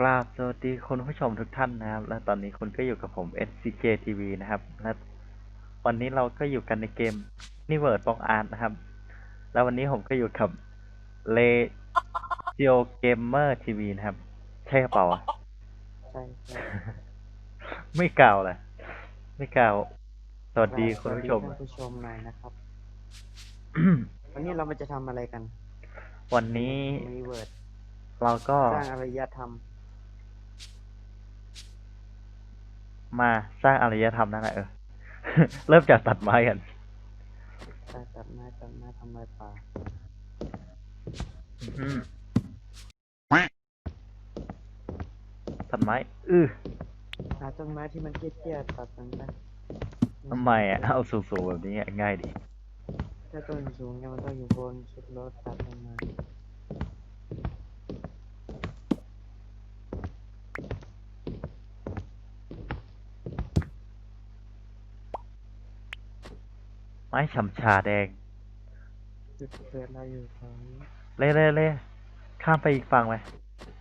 กราบสวัสดีคุณผู้ชมทุกท่านนะครับ และตอนนี้คุณก็อยู่กับผม SCK TV นะครับ และวันนี้เราก็อยู่กันในเกมนิเวิร์ดบองอาร์ตนะครับ แล้ววันนี้ผมก็อยู่กับเลจิโอเกมเมอร์ทีวีนะครับ ใช่กระเปล่าวะใช่ใช่ ไม่กล่าวเลยไม่กล่าว สวัสดีคุณผู้ชม สวัสดีท่านผู้ชมหน่อยนะครับ วันนี้เรามาจะทำอะไรกันวันนี้มีเวิร์ดเราก็สร้างอารยธรรม มาสร้างอารยธรรมนั่นแหละเออ เริ่มจากตัดไม้กันตัดตัดไม้ตัดไม้ทำลายป่าอืมตัดไม้ อื้อหาต้นไม้ที่มันเตี้ยๆตัดมันไปทำไมอะ เอาสูงๆแบบนี้อะง่ายดี ถ้าต้นสูงเนี่ยมันต้องอยู่บนชุดรถตัดลงมาไม้ฉ่ำชาแดงจุดเกิดเราอยู่แถวนี้เล่เล่เล่ข้ามไปอีกฝั่งไหม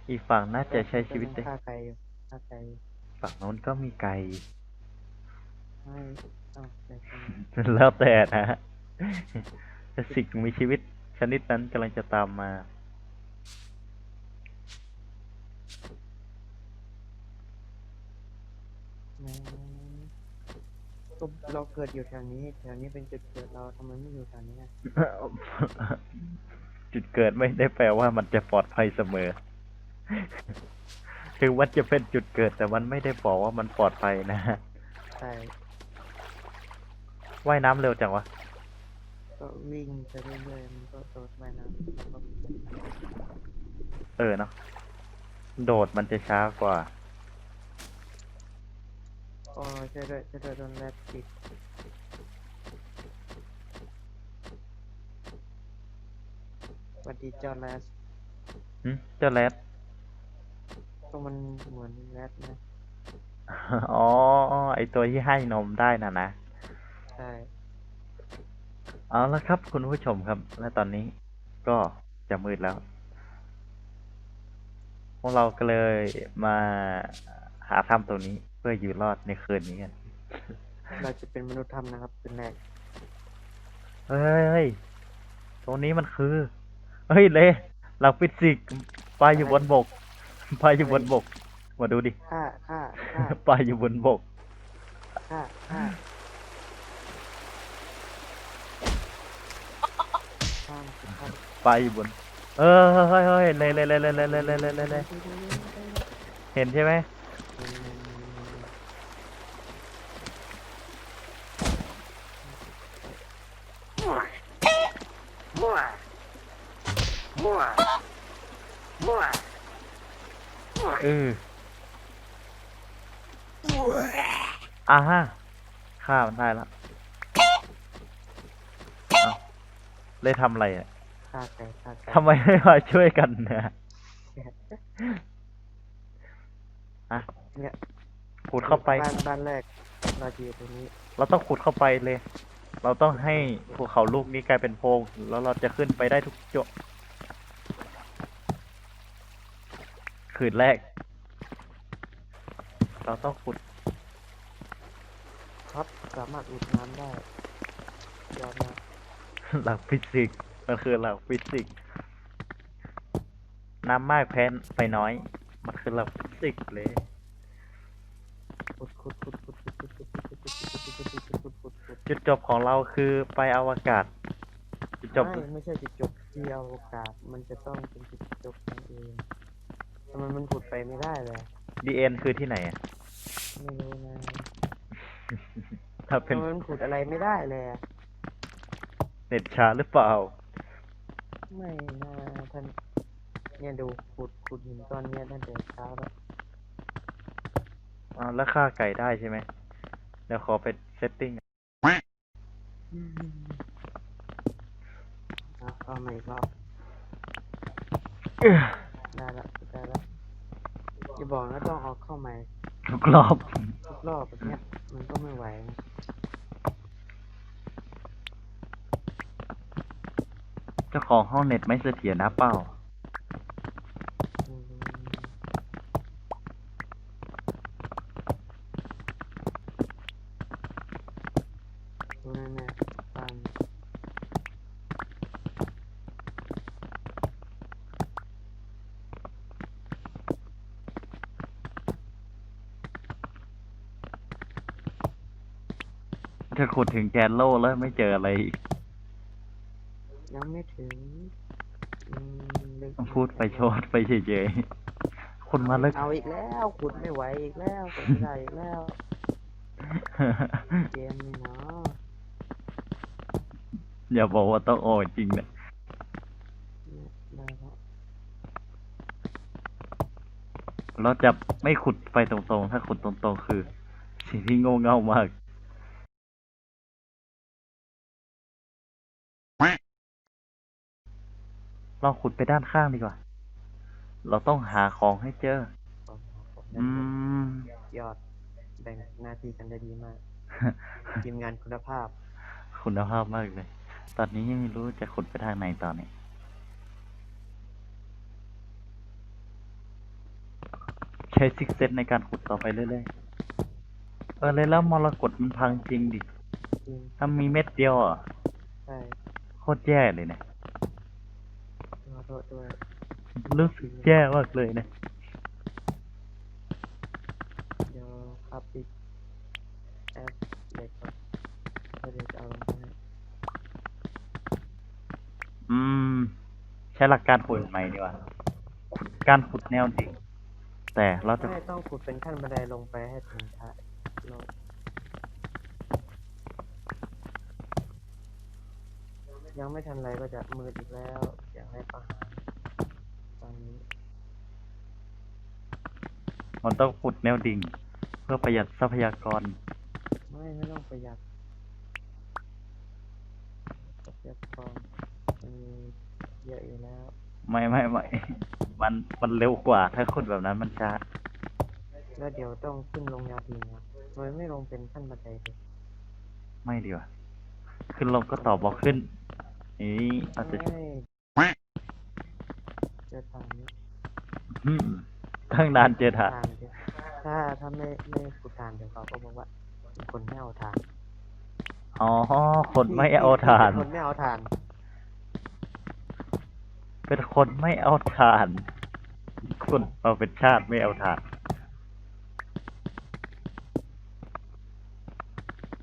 อีกฝั่งน่าจะใช้ชีวิตได้ฆ่าไก่อยู่ฆ่าไก่อยู่ฝั่งโน้นก็มีไก่ไม่ต้องไก่ตรงนี้แล้วแต่นะฮะแต่สิ่งมีชีวิตชนิดนั้นกำลังจะตามมา นะ ก็เราเกิดอยู่แถวนี้แถวนี้เป็นจุดเกิดเราทำไมไม่อยู่แถวนี้อะจุดเกิดไม่ได้แปลว่ามันจะปลอดภัยเสมอ ถึงมันจะเป็นจุดเกิดแต่มันไม่ได้บอกว่ามันปลอดภัยนะฮะใช่ว่ายน้ำเร็วจังวะก็วิ่งไปเรื่อยๆมันก็โดดไปน้ำแล้วก็เออเนาะโดดมันจะช้ากว่า โอ้ยช่วยด้วยช่วยด้วยโดนแรดติดสวัสดีเจ้าแรดหึเจ้าแรด ก็มันเหมือนแรดนะ อ๋อ ไอตัวที่ให้นมได้น่ะนะ ใช่ เอาละครับ คุณผู้ชมครับ และตอนนี้ก็จะมืดแล้ว พวกเราก็เลยมาหาถ้ำตรงนี้ เพื่ออยู่รอดในคืนนี้กันเราจะเป็นมนุษย์ถ้ำนะครับเป็นแรกเฮ้ยเฮ้ยตรงนี้มันคือเฮ้ยเลยหลักฟิสิกส์ปลาอยู่บนบกปลาอยู่บนบก มาดูดิฆ่าฆ่าฆ่าปลาอยู่บนบกฆ่าฆ่าข้ามสิข้ามปลาอยู่บน เออเฮ้ยเฮ้ยเลยเลยเลยเลยเลยเลยเลยเลยเลยเลยเห็นใช่ไหม อออ่าฮะฆ่ามันได้แล้วเอาเลยทำอะไรอะฆ่าไก่ฆ่าไก่ทำไมไม่มาช่วยกันเนี่ยอะเนี่ยขุดเข้าไป บ้านบ้านแรกเราจะอยู่ตรงนี้เราต้องขุดเข้าไปเลย เราต้องให้ภูเขาลูกนี้กลายเป็นโพรงแล้วเราจะขึ้นไปได้ทุกจุด คืนแรก เราต้องขุดครับสามารถอุดน้ำได้ยอดมากหลักฟิสิกส์มันคือหลักฟิสิกส์น้ำมากแพ้ไปน้อย มันคือหลักฟิสิกส์เลยขุดขุดขุดขุดขุดขุดขุดขุดขุดขุดขุดขุดขุดขุดขุดขุดขุดจุดจบของเราคือไปอวกาศ จุดจบ ไม่ไม่ใช่จุดจบที่อวกาศมันจะต้องเป็นจุดจบนั่นเอง ทำไมมันขุดไปไม่ได้เลย ดีเอ็นคือที่ไหนอะไม่รู้นะถ้าเป็นทำไมมันขุดอะไรไม่ได้เลยอะเน็ตช้าหรือเปล่า ไม่น่าท่าน เนี่ยดูขุดขุดหินก้อนเนี้ยตั้งแต่เช้าแล้วอ่าแล้วฆ่าไก่ได้ใช่ไหมเดี๋ยวขอไปเซตติ้งอะเอาใหม่อีกรอบ ได้ละได้ละอย่า บอกนะต้องเอาเข้าใหม่ทุกรอบ ทุกรอบแบบเนี้ย มันก็ไม่ไหวนะเจ้าของห้องเน็ตไม่เสถียรนะเป้า อืม จะ ขุดถึงแกนโลแล้วไม่เจออะไรอีกยังไม่ถึงอืมลึกพูดไปโชดไปเฉยๆคนมาเลิกเอาอีกแล้วขุดไม่ไหวอีกแล้วขุดไม่ได้อีกแล้วเกมนี่เนาะอย่าบอกว่าต้องโอจริงนะเนี่ยได้แล้วเราจะไม่ขุดไปตรงๆ ถ้าขุดตรงๆ คือ สิ่งที่โง่เง่ามาก ลองขุดไปด้านข้างดีกว่า เราต้องหาของให้เจอผมผมอืม ยอดแบ่งหน้าที่กันได้ดีมาก ทีมงานคุณภาพ คุณภาพมากเลย ตอนนี้ยังไม่รู้จะขุดไปทางไหนต่อเนี่ยใช้ซิกเซนในการขุดต่อไปเรื่อยๆ เออเลยแล้วมรกตมันพังจริงดิ จริงถ้ามีเม็ดเดียวอะ ใช่ โคตรแย่เลยนะขอ โทษด้วยรู้สึกแย่มากเลยนะ เดี๋ยวครับอีกแอปเด็กก่อนแล้วเดี๋ยวจะเอาลงไปให้อืม ใช้หลักการขุดใหม่ดีกว่าขุดการขุดแนวดิ่งแต่เราจะ ไม่ต้องขุดเป็นขั้นบันไดลงไปให้ถึงท้ายโลก ยังไม่ทันไรก็จะมืดอีกแล้ว อยากให้ประหารตอนนี้ มันต้องขุดแนวดิ่ง เพื่อประหยัดทรัพยากร ไม่ไม่ต้องประหยัดทรัพยากรมันมีเยอะอยู่แล้วไม่ไม่ไม่ มันมันเร็วกว่า ถ้าขุดแบบนั้นมันช้า แล้วเดี๋ยวต้องขึ้นลงแนวดิ่งนะทำไมไม่ลงเป็นขั้นบันไดเลยไม่ดีกว่าขึ้นลงก็ต่อบล็อกขึ้น นี่เราจะไม่เจอทางนี้อืมตั้งนานเจอถาทางเดียวถ้าถ้าไม่ไม่ขุดทางเดี๋ยวเขาก็บอกว่าเป็นคนไม่เอาทางอ๋อคนไม่เอาถ่านเป็นคนไม่เอาทานเป็นคนไม่เอาถ่านคนเราเป็นชาติไม่เอาถ่าน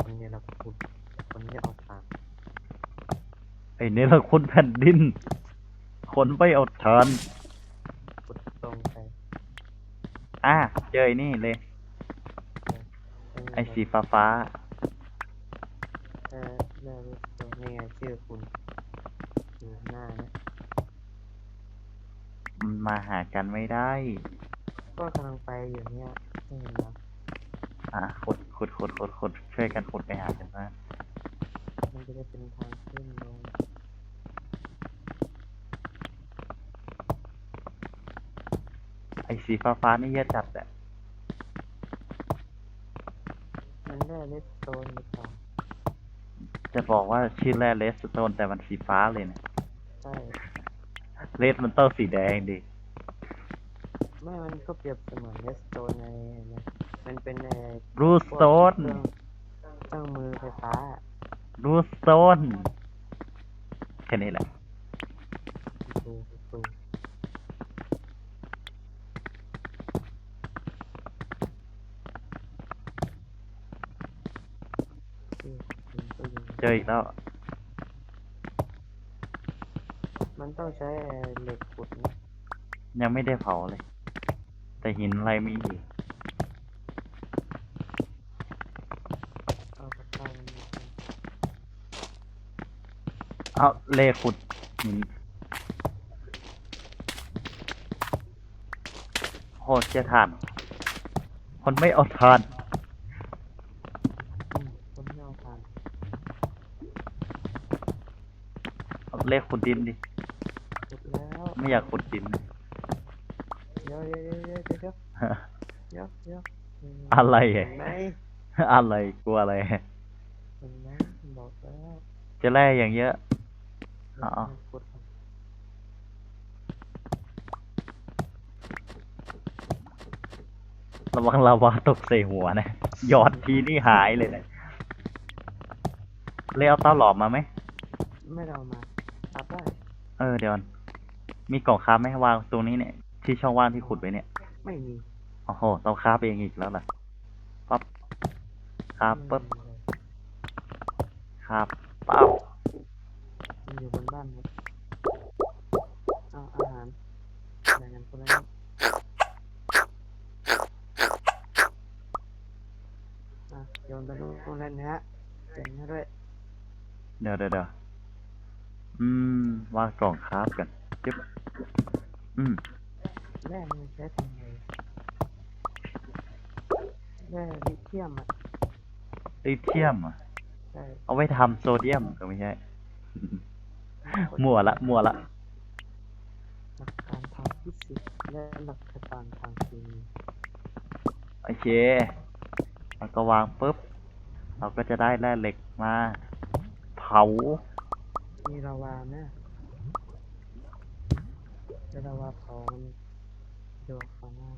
คนนี้เราขุดคนไม่เอาทาง ไอ้เนี่ยเราคนแผ่นดิน คนไม่เอาถ่านขุดตรงไปอะเจอไอ้นี่เลย ไอ้สีฟ้าฟ้าเออเรื่องตรงนี้ไงชื่อคุณอยู่หน้านะๆมันมาหากันไม่ได้ ก็กำลังไปอยู่เนี่ยไม่เห็นเหรออะขุดขุดขุดขุดขุดช่วยกันขุดไปหากันนะมันจะได้เป็นทางขึ้นลง ไอ้สีฟ้าฟ้าๆนี่เยอะจัดอะมันได้เลสโตนหรือเปล่าจะบอกว่าชื่อแร่เลสโตนแต่มันสีฟ้าเลยนะใช่เลสมันต้องสีแดงดิ ไม่มันก็เปรียบเสมือนเลสโตนในนะมันเป็นในรูสโตนเครื่องเครื่องมือไฟฟ้า รูสโตนแค่นี้แหละ ตูตูอืมอืมก็ อยู่เจออีกแล้ว มันต้องใช้เหล็กขุดนะยังไม่ได้เผาเลย แต่หินอะไรมีอีกเอากระเป๋ามาเอาเลขุดหินโหเชี่ยทาน คนไม่เอาทาน อืมคนไม่เอาทาน เอาเลขุดดินดิขุดแล้วไม่อยากขุดดิน เดี๋ยวเดี๋ยวเดี๋ยวเดี๋ยวเดี๋ยวเดี๋ยวเดี๋ยวมอะไรเห็อะนไหมอะไรกลัวอะไร เห็นไหมบอกแล้วจะแร่อย่างเยอะ อ๋อขุดก่อนระวังลาวาตกใส่หัวนะหยอดทีนี่หายเลยนะเลเอาเต้าหลอมมาไหมไม่ได้เอามา ตัดได้ เออเดี๋ยวก่อนมีกล่องค้าบไหมวางตรงนี้เนี่ย ที่ช่องว่างที่ขุดไว้เนี่ย ไม่มีโอ้โหต้องค้าบเองอีกแล้วล่ะปั๊บค้าบปุ๊บไม่มีเลยครับเป้ามันอยู่บนบ้านครับเอาอาหารแบ่งกันคนละนิดอะโยนไปนู่นแล้วนะฮะเก่งให้ด้วย เดี๋ยวเดี๋ยวเดี๋ยว อืม วางกล่องคราฟกันจึ๊บอืมแร่มันใช้ทำไงแร่ลิเทียมอะลิเทียมเหรอะ ใช่เอาไว้ทำโซเดียมก็ไม่ใช่ มั่วละ มั่วละ หลักการทางฟิสิกส์และหลักการทางเคมีโอเคเราก็วางปุ๊บ เราก็จะได้แร่เหล็กมา เผา มีลาวาไหมแล้วลาวาเผามันเดี๋ยวข้างหน้า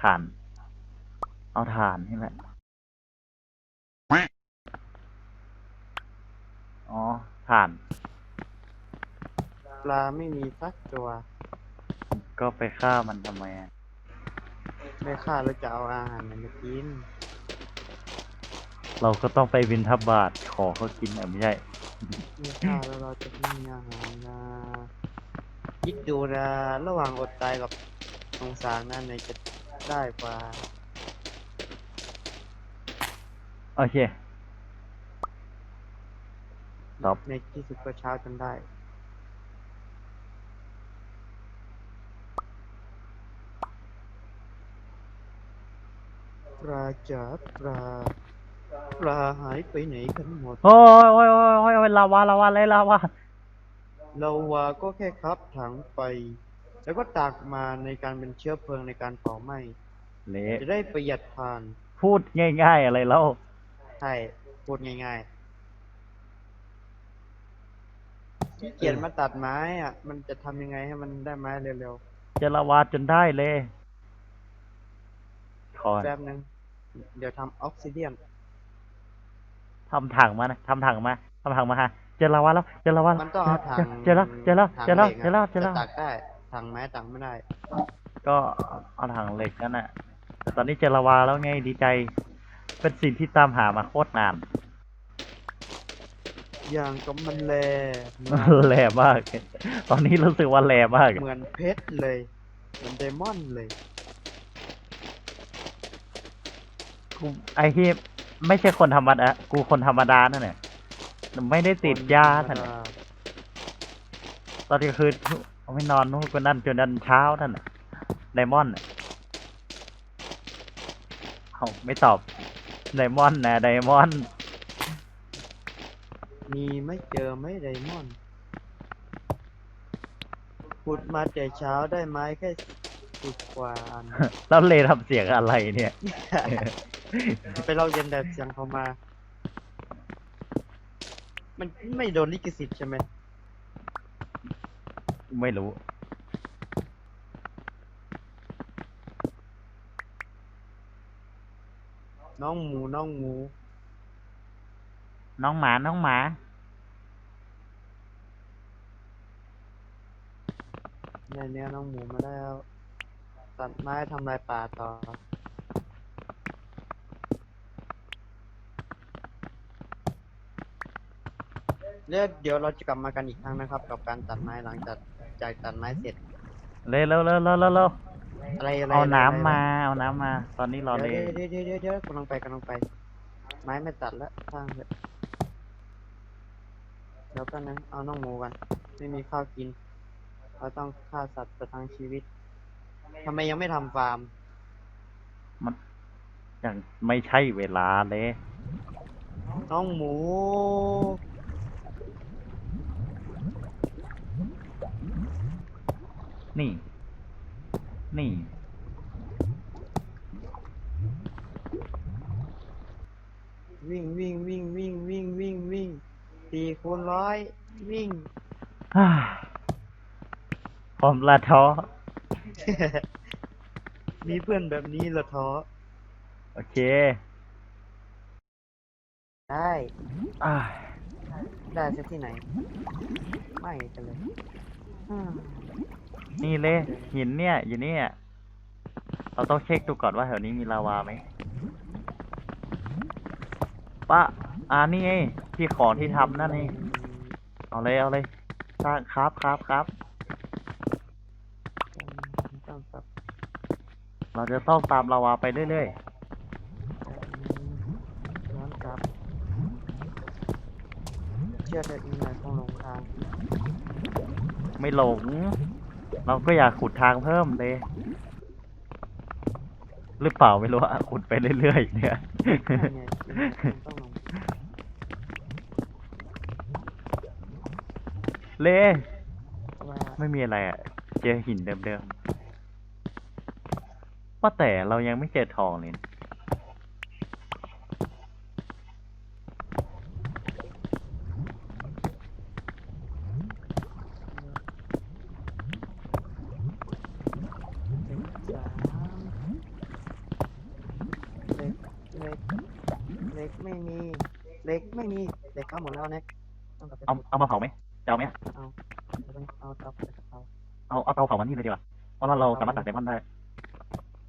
ถ่าน เอาถ่านนี่แหละ อ๋อถ่าน ปลาไม่มีสักตัว ก็ไปฆ่ามันทำไมอะไม่ฆ่าแล้วจะเอาอาหารมันมากิน เราก็ต้องไปบินทับบาทขอเขากินอะไม่ใช่ไม่ฆ่าแล้วเราจะไม่มีอาหารนะคิดดูนะระหว่างอดตายกับสงสารนั่นไหนจะได้กว่าโอเคตอบในที่สุดก็เช้าจนได้ปลาจ๋าปลา ปลาหายไปไหนกันหมด โอ้ยโอ้ยโอ้ยโอ้ยโอ้ยลาวาลาวาอะไรลาวาเราว่าก็แค่ครับถังไป แล้วก็ตากมาในการเป็นเชื้อเพลิงในการเผาไหม้เละจะได้ประหยัดทานพูดง่ายๆอะไรแล้วใช่พูดง่ายๆที่เกียจมาตัดไม้อะ มันจะทำยังไงให้มันได้ไม้เร็วจะลาวาจนได้เลยคอๆนแป๊บนึง เดี๋ยวทำออกซิเดียน ทำถังมานะทำถังมาทำถังมาฮะเจอลาวาแล้วเจอลาวาแล้วมันต้องเอาถังเจอแล้วเจอแล้วเจอแล้วเจอแล้วเจอถัแล้วงเหล็กอะจะตักได้ถังไม้ตักไม่ได้ ก็เอาถังเหล็กนั่นน่ะแต่ตอนนี้เจอลาวาแล้วไงดีใจ เป็นสิ่งที่ตามหามาโคตรนานอย่างกับมันแลแหลมาก ตอนนี้รู้สึกว่าแหลมาก เหมือนเพชรเลย เหมือนไดมอนด์เลยกูไอ้ที่ ไม่ใช่คนธรรมดา กูคนธรรมดานั่นแหละไม่ได้ติดยาคท่านธรรมน่ะดาตอนกลางคืนเอาไม่นอนนู่นก็นั่นจนนันเช้าท่านน่ะไดมอนด์น่ะเอาไม่ตอบไดมอนด์นะไดมอนด์มีไม่เจอไม่ไดมอนด์ขุดมาแต่เช้าได้ไม้แค่สิบกว่าอัน แล้วเลทำเสียงอะไรเนี่ย ไปลองเรียนแบบเสียงเขามา มันไม่โดนลิขสิทธิ์ใช่ไหมไม่รู้ น้องหมูน้องหมู น้องหมา น้องหมาได้เนื้อน้องหมูมาแล้ว ตัดไม้ทำลายป่าต่อ เดี๋ยวเดี๋ยวเราจะกลับมากันอีกครั้งนะครับ กับการตัดไม้หลังจากจากตัดไม้เสร็จ เร็วเร็วเร็วเร็วเร็วเร็วอะไรอะไรเอาอะไรน้ำอะไรมาเอาน้ำมา ตอนนี้รอเลยเดี๋ยวเดี๋ยวเดี๋ยวเดี๋ยวกำลังไปกำลังไป ไม้ไม่ตัดแล้วสร้างเถอะเดี๋ยวกันนะเอาน้องหมูกันไม่มีข้าวกิน เราต้องฆ่าสัตว์ประทังชีวิตทำไมยังไม่ทำฟาร์ม มันยังไม่ใช่เวลาเลย น้องหมู นี่ นี่ วิ่งวิ่งวิ่งวิ่งวิ่งวิ่งวิ่งสี่คูณร้อยวิ่ง ฮ่าผมละท้อ มีเพื่อนแบบนี้เหรอท้อโอเค ได้อ่าได้ซะที่ไหน ไม่กันเลยอืม นี่เลยหินเนี่ย อยู่เนี่ย เราต้องเช็คดูก่อนว่าแถวนี้มีลาวาไหมป้าอ่านี่ไงที่ของที่ทำนั่นเองเอาเลยเอาเลยสร้างครับครับครับต้องปรับเราจะต้องตามลาวาไปเรื่อยย้อนกลับเชื่อเด็ดมีหน่อยคงหลงทางๆไม่หลง เราก็อยากขุดทางเพิ่มเลย หรือเปล่าไม่รู้อะขุดไปเรื่อยๆเนี่ยนั่นไงต้องลงเล่ว่าไม่มีอะไรอะเจอหินเดิมๆว่าแต่เรายังไม่เจอทองเลยนะ เล็กเล็กเล็ก ไม่มีเล็กไม่มีเล็กเข้าหมดแล้วเน็กต้องกลับไปเอาเอามาเผาไหมจะเอาไหมเอาเอาเตาเอาเอาเอาเตาเผามันนี่เลยดีกว่าเพราะว่าเราสามารถตัดไดมอนด์ได้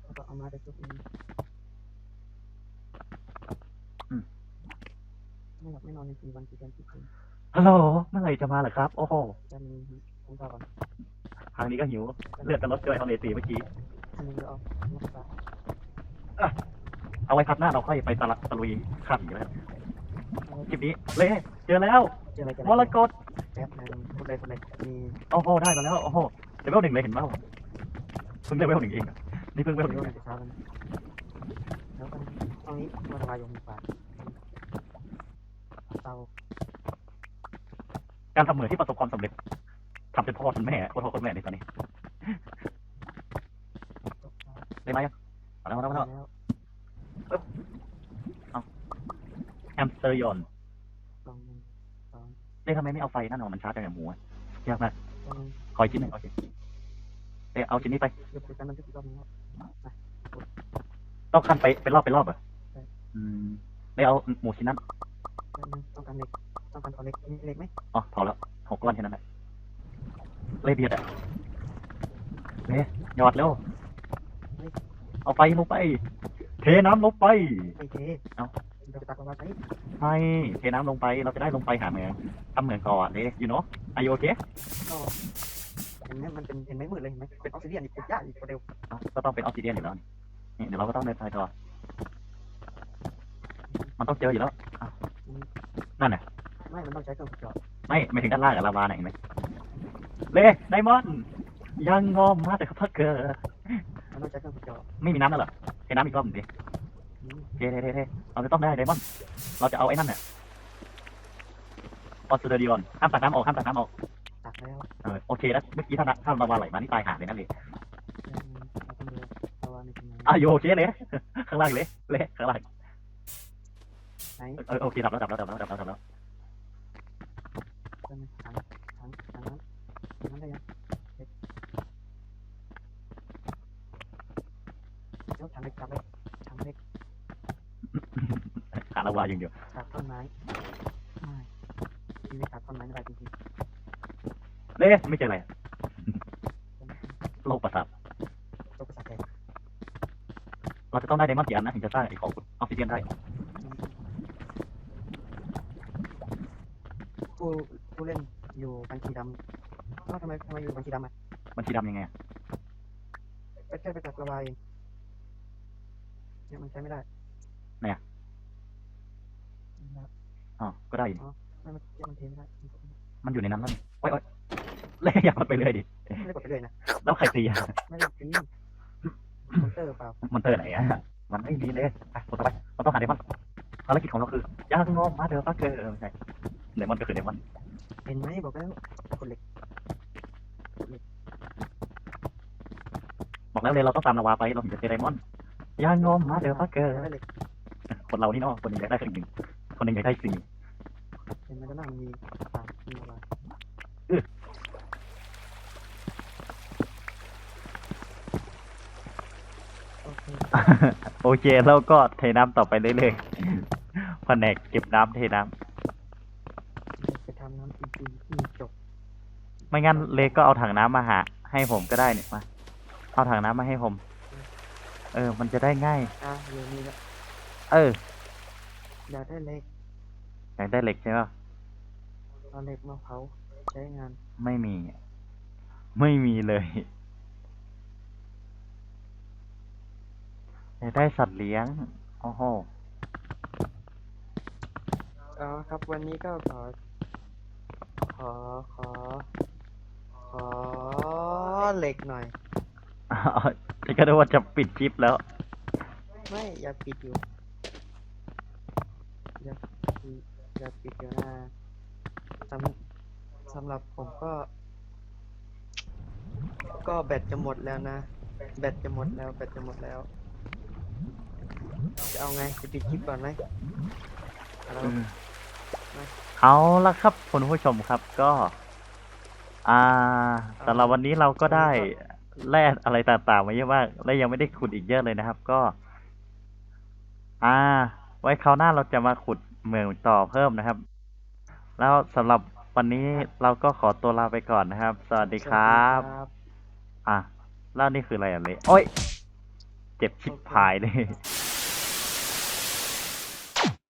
แล้วก็เอามาได้ทุกนี้อืมไม่หลับไม่นอนในสี่วันสี่เดือนสี่คืนฮัลโหลเมื่อไหร่จะมาเหรอครับ โอ้โหจะมีผมก็ก่อนทางนี้ก็หิว เลือดจะลดด้วยเอาเลตีเมื่อกี้อันนี้เราเอาลูกตา เอาไว้พักหน้าเราค่อยไปตะละตะลุยข้ามอีกแล้วเอาไว้คลิปนี้เล่เจอแล้วเจออะไรกันมรกตแป๊บนึงพูดเลยพูดเลยมีโอ้โหได้มาแล้วโอ้โหเลเวลหนึ่งเลยเห็นเปล่าเพิ่งเลเวลหนึ่งเองอะนี่เพิ่งเลเวลหเดี๋นึ่ยวงเราจะช้ากันแล้วกันตรงนี้มันระบายลงฝาเตาการทำเหมือนที่ประสบความสำเร็จทำเป็นพ่อเป็นแม่โคตรพ่อโคตรแม่ในตอนนี้ตกตาได้ไหมมาแล้วมาแล้วมาแล้ว แล้ว แฮมสเต อร์ยอนลองหนึ่งสองเล่ทำไมไม่เอาไฟนั่นออกมันชาร์จจากหมูอะยากมากตรงนี้คอยชิ้นหนึ่งโอเคเอ้ยเอาชิ้นนี้ไป เดี๋ยวคุยกันมันจะกี่รอบนี้ครับต้องขั้นไปเป็นรอบเป็นรอบเหรออืมไม่เอาหมูชิ้นนั้นแป๊บนึงต้องการเหล็กต้องการขอเหล็กมีเหล็กไหมอ๋อพอแล้วหกก้อนแค่นั้นแหละเลยเบียดอะเน่หยอดเร็วเอาไฟลงไป เทน้ำลงไปไม่เทเอ้าเราจะ ตักลงมาใช้ไม่เทน้ำลงไปเราจะได้ลงไปหาเหมืองทำเหมืองก่อนเลยยูโน่อายุโอเคก็เห็นไหมมันเป็นเห็นไหมมืดเลยเห็นไหมเป็นออกซิเดียนอีกขุดยากอีกกว่าเร็วก็ต้องเป็นออกซิเดียนอยู่แล้วนี่เดี๋ยวเราก็ต้องเดินไปต่อมันต้องเจออยู่แล้วอ้าวนั่นน่ะไม่มันต้องใช้เครื่องขุดเจาะไม่ไม่ถึงด้านล่างกับลาวาไหนะเห็นไหมเล่ไดมอนด์ยังงอมมาแต่พักเกอร์มันต้องใช้เครื่องขุดเจาะไม่มีน้ำแล้วเหรอเทน้ำอีกรอบหนึ่งดิอืม เท่เท่เท่เท่เราจะต้องได้ไดมอนด์เราจะเอาไอ้นั่นเนี่ยออสเตรเลียนห้ามตักน้ำออกห้ามตักน้ำออกตักแล้วเออโอเคแล้วเมื่อกี้ถ้าน้ำถ้าลาวาไหลมานี่ตายหาเลยนั่นเลยเราต้องดูระวังในตรงไหนอะโยโอเคเลยข้างล่างเลยเละข้างล่างไหนเออโอเคดับแล้วดับแล้วดับแล้วดับแล้วดับแล้วได้ไหมถังถังถังนั้นถังนั้นได้ยังเล็กยกถังเล็กจับเลยถังเล็ก หา ลาวาอย่างเดียวตักต้นไม้ไม่ทีนี้ตักต้นไม้ไม่ได้จริงเละไม่เจออะไรๆโลกประสาทตัวประสาทแตกเราจะต้องได้ไดมอนด์กี่อันนะถึงจะสร้างไอ้ของออกซิเดียนได้ผู้ผู้เล่นอยู่บัญชีดำเอ้าทำไมทำไมอยู่บัญชีดำอะบัญชีดำยังไงอะไปแค่ไปตักระบายเองเนี่ยมันใช้ไม่ได้ ไหนอะ นะครับ อ๋อก็ได้อยู่ไม่มันเนี่ยมันเทไม่ได้มันอยู่ในนั้นแล้วนี่โอ้ยโอ้ยเละอยากมันไปเลยดิ ไม่ได้กดไปเลยนะ แล้วใครตีอะไม่ได้ตีคอมเตอร์เปล่า มันเตอร์ไหนอะมันไม่มีเลยไปกดต่อไปเราต้องหาไดมอนด์ภารกิจของเราคือยังงอมมาเดอฟักเกอร์ไม่ใช่ไดมอนด์ก็คือไดมอนด์เห็นไหมบอกแล้วกดเหล็กบอกแล้วเลยเราต้องตามลาวาไปเราถึงจะเจอไดมอนด์ยังงอมมาเดอฟักเกอร์ได้เหล็กคนเรานี่เนาะคนหนึงอยากได้สิ่งหนึ่งคนหนึงอยากได้สิ่ง เห็นไหมด้านล่างมีตามีอะไรโอเค โอ เคแล้วก็เทน้ำต่อไปเรื่อยๆแผนกเก็บน้ำเทน้ำจะทำน้ำจริงๆที่จบไม่งั้นเล็กก็เอาถังน้ำมาหา ให้ผมก็ได้เนี่ยมา เอาถังน้ำมาให้ผม เออ มันจะได้ง่าย อะเดี๋ยวนี้ละเอออยากได้เหล็กอยากได้เหล็กใช่ป่ะ เอาเหล็กมาเผาใช้งาน ไม่มี ไม่มีเลย อยากได้สัตว์เลี้ยง โอ้โห เอาครับวันนี้ก็ขอ ขอขอ ขอเหล็กหน่อยจะก็ได้ว่าจะปิดคลิปแล้ว ไม่อย่าปิดอยู่อย่าปิดอย่าปิดอยู่นะสำสำหรับผมก็ ก็แบตจะหมดแล้วนะ แบตจะหมดแล้ว แบตจะหมดแล้ว จะเอาไงจะปิดคลิปก่อนไหมเอาแล้วเอาละครับคุณผู้ชมครับก็ อ่าสำหรับวันนี้เราก็ได้แร่อะไรต่างๆมาเยอะมากและยังไม่ได้ขุดอีกเยอะเลยนะครับ ก็ อ่า ไว้คราวหน้าเราจะมาขุดเหมืองต่อเพิ่มนะครับ แล้วสำหรับวันนี้เราก็ขอตัวลาไปก่อนนะครับ สวัสดีครับสวัสดีครับอะแล้วนี่คืออะไรอะเลยโอ้ย เจ็บชิบหายเลย